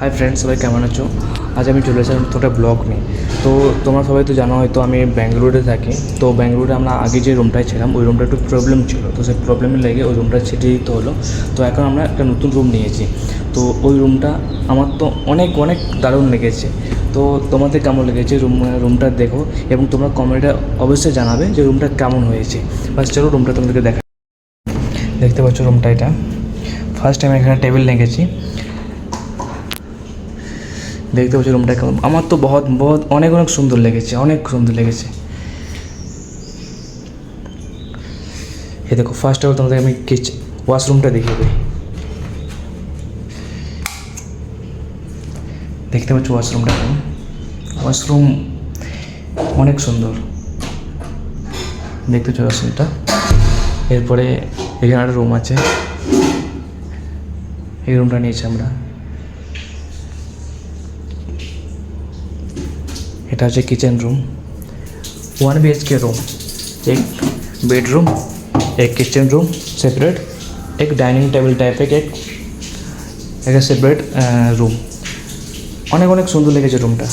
Hi friends সবাই কেমন আছো? আজ আমি চলে এসেছিলাম একটা ব্লগ নিয়ে। তো তোমরা সবাই তো জানো হয়তো আমি ব্যাঙ্গালোরে থাকি। তো ব্যাঙ্গালোরে আমরা আগে যে রুমটায় ছিলাম, ওই রুমটা একটু প্রবলেম ছিল। তো সেই প্রবলেমের লেগে ওই রুমটা ছেটে দিতে হলো। তো এখন আমরা একটা নতুন রুম নিয়েছি। তো ওই রুমটা আমার তো অনেক অনেক দারুণ লেগেছে। তো তোমাদের কেমন লেগেছে রুম রুমটা দেখো এবং তোমরা কমেন্টে অবশ্যই জানাবে যে রুমটা কেমন হয়েছে। বাস চলো রুমটা তোমাদেরকে দেখা দেখতে পাচ্ছ রুমটা এটা। ফার্স্ট টাইম এখানে টেবিল লেগেছি। দেখতে পাচ্ছি রুমটা কেমন? আমার তো বহুত বহুত, অনেক অনেক সুন্দর লেগেছে, অনেক সুন্দর লেগেছে। এ দেখো ফার্স্ট অফ অল তোমাদের আমি কিচেন ওয়াশরুমটা দেখিয়ে দিই। দেখতে পাচ্ছ ওয়াশরুমটা কেমন? ওয়াশরুম অনেক সুন্দর। দেখতে পাচ্ছ ওয়াশরুমটা এরপরে এখানে একটা রুম আছে। এই রুমটা নিয়েছি আমরা। এটা হচ্ছে kitchen room one B H K room एक बेडरूम एक किचन रूम सेपरेट एक डाइनिंग टेबल टाइप एक एक সেপারেট রুম অনেক অনেক সুন্দর লেগেছে রুমটা